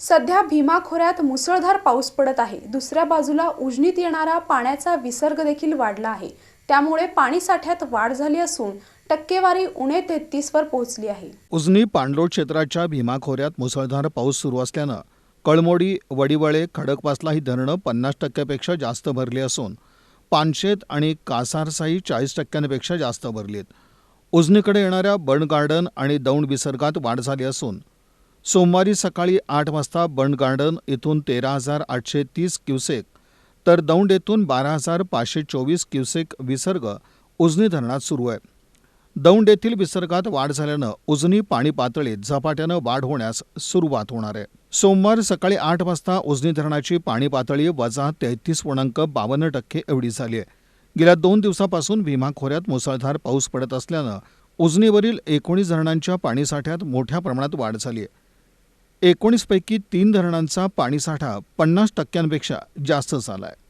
सध्या भीमा खोऱ्यात मुसळधार पाऊस पडत आहे. दुसऱ्या बाजूला उजनीत येणारा पाण्याचा विसर्ग देखील वाढला आहे. त्यामुळे पाणी साठ्यात वाढ झाली असून टक्केवारी उणे तेहतीसवर पोहोचली आहे. उजनी पाणलोट क्षेत्राच्या भीमा खोऱ्यात मुसळधार पाऊस सुरू असल्यानं कळमोडी वडिवळे खडकवासला ही धरणं पन्नास टक्क्यापेक्षा जास्त भरली असून पानशेत आणि कासारसाही चाळीस टक्क्यांपेक्षा जास्त भरली आहेत उजनीकडे येणाऱ्या बर्ड गार्डन आणि दौंड विसर्गात वाढ झाली असून सोमवारी सकाळी आठ वाजता बंड गार्डन इथून तेरा हजार आठशे तीस क्युसेक तर दौंड येथून बारा हजार पाचशे चोवीस क्युसेक विसर्ग उजनी धरणात सुरू आहे. दौंड येथील विसर्गात वाढ झाल्यानं उजनी पाणी पातळीत झपाट्यानं वाढ होण्यास सुरुवात होणार आहे. सोमवार सकाळी आठ वाजता उजनी धरणाची पाणी पातळी वजा तेहतीस पूर्णांक बावन्न टक्के एवढी झाली आहे. गेल्या दोन दिवसापासून भीमा खोऱ्यात मुसळधार पाऊस पडत असल्यानं उजनीवरील एकोणीस धरणांच्या पाणीसाठ्यात मोठ्या प्रमाणात वाढ झाली आहे. एकोणीसपैकी तीन धरणांचा पाणीसाठा पन्नास टक्क्यांपेक्षा जास्त झाला आहे